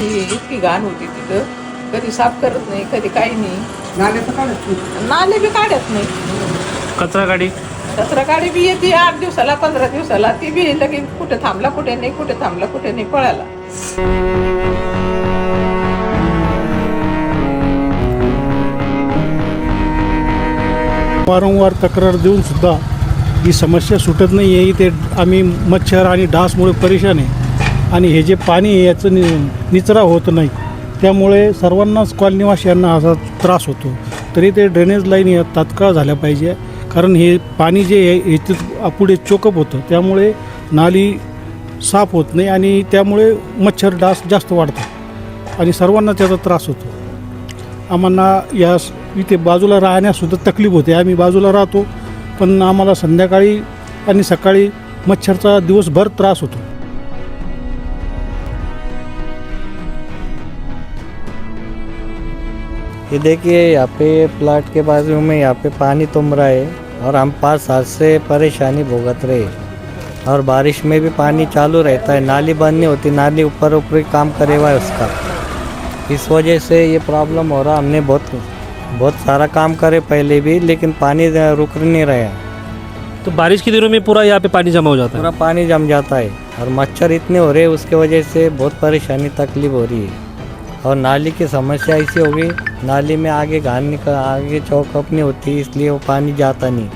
ही इतकी घाण होती तिथं. कधी साफ करत नाही कधी काही नाही. नाल्याचं काढत नाही. नाले बी काढत नाही. कचरा गाडी? कचरा गाडी बी येते आठ दिवसाला पंधरा दिवसाला. ती बी लगेच कुठे थांबला कुठे नाही कुठे थांबला कुठे नाही पळाला. वारंवार तक्रार देऊन सुद्धा ही समस्या सुटत नाही आहे इथे आम्ही मच्छर आणि डासमुळे परेशान आहे. आणि हे जे पाणी आहे याचं नि निचरा होत नाही. त्यामुळे सर्वांनाच कॉलनीवासियांना असा त्रास होतो. तरी ते ड्रेनेज लाईन या तात्काळ झाल्या पाहिजे. कारण हे पाणी जे आहे याच्यात पुढे चोकअप होतं. त्यामुळे नाली साफ होत नाही आणि त्यामुळे मच्छर डास जास्त वाढतात. आणि सर्वांना त्याचा त्रास होतो. आम्हाला या इथे बाजूला राहण्यासुद्धा तकलीफ होते. आम्ही बाजूला राहतो. पण आम्हाला संध्याकाळी आणि सकाळी मच्छरचा दिवसभर त्रास होतो. ये देखिए यहाँ पे प्लाट के बाजू में यहाँ पे पानी तुम रहा है और हम पाँच साल से परेशानी भुगत रहे और बारिश में भी पानी चालू रहता है नाली बंद नहीं होती नाली ऊपर ऊपर काम करे हुआ है उसका। इस वजह से ये प्रॉब्लम हो रहा हमने बहुत बहुत सारा काम करे पहले भी लेकिन पानी रुक नहीं रहा। तो बारिश के दिनों में पूरा यहाँ पे पानी जमा हो जाता है? पूरा पानी जम जाता है और मच्छर इतने हो रहे हैं उसके वजह से बहुत परेशानी तकलीफ़ हो रही है। और नाली की समस्या ऐसी होगी नाली में आगे घान निकल आगे चौकअप नहीं होती इसलिए वो पानी जाता नहीं।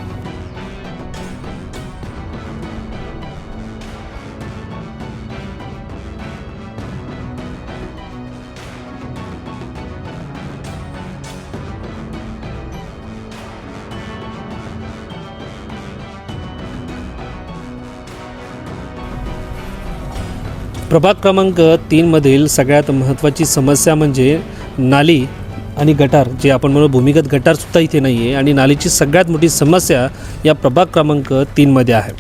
प्रभाग क्रमांक तीनमधील सगळ्यात महत्त्वाची समस्या म्हणजे नाली आणि गटार जे आपण म्हणू भूमिगत गटारसुद्धा इथे नाही आहे आणि नालीची सगळ्यात मोठी समस्या या प्रभाग क्रमांक तीनमध्ये आहे.